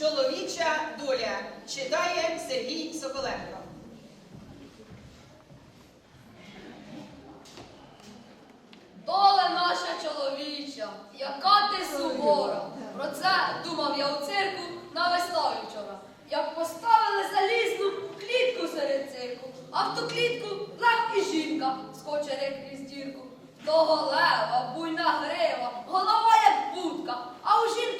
Чоловіча доля читає Сергій Соколенко. Доля наша чоловіча, яка ти сувора. Про це думав я у цирку на виставі вчора. Як поставили залізну клітку серед цирку, а в ту клітку лев і жінка скочили крізь дірку. Того лева, буйна грива, голова як будка, а у жінки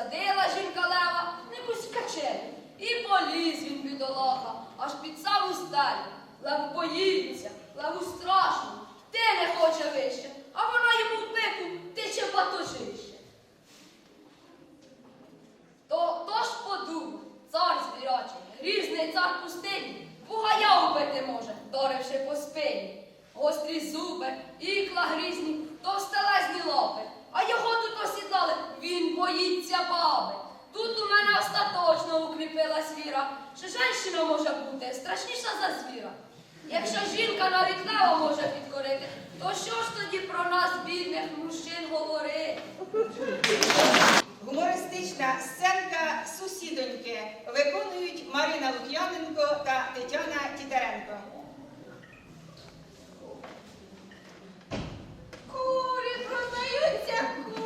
Посадила жінка лева якусь качелю, і поліз він бідолаха, аж під саму стелю. Лев боїться, леву страшно, ти не хоче вище, а вона йому в пику тиче батожище. То, то ж подумай, цар звірячий, грізний цар пустині, бугая убити може, доривши по спині. Гострі зуби, ікла грізні, товстелезні лапи. Женщина може бути страшніша за звіра. Якщо жінка навіть лева може підкорити, то що ж тоді про нас, бідних мужчин, говорити? Гумористична сценка Сусідоньки виконують Марина Лук'яненко та Тетяна Тітеренко. Курі продаються курі,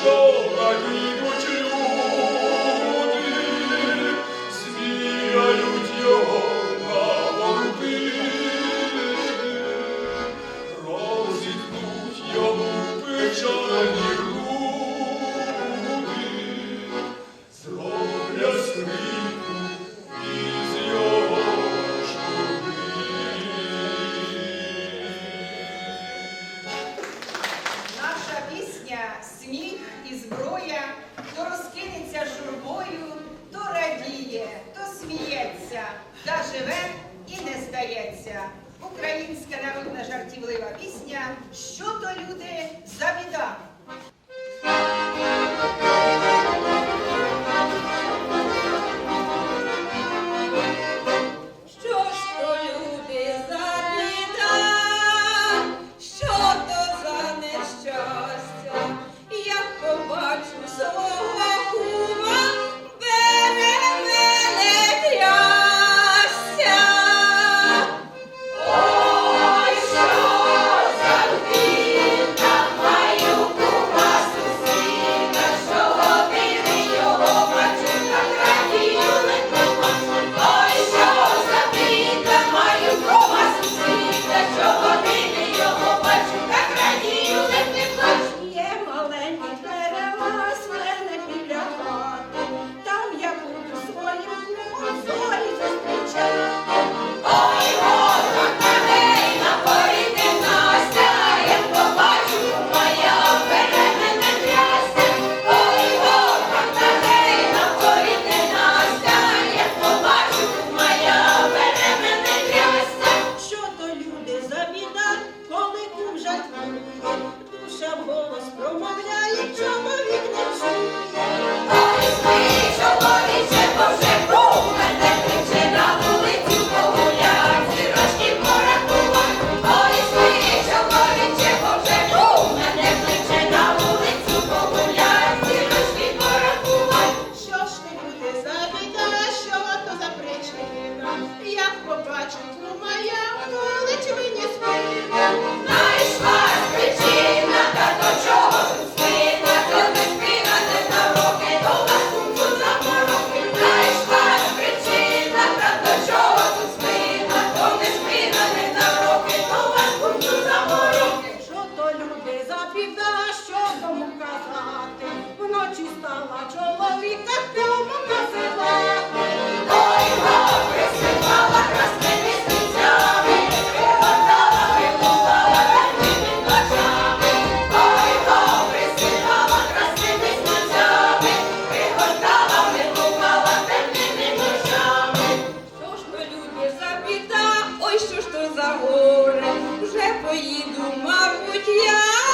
estou aqui та живе і не здається. Українська народна жартівлива пісня, що то люди за біда. Ой, що ж то за горе, вже поїду, мабуть, я.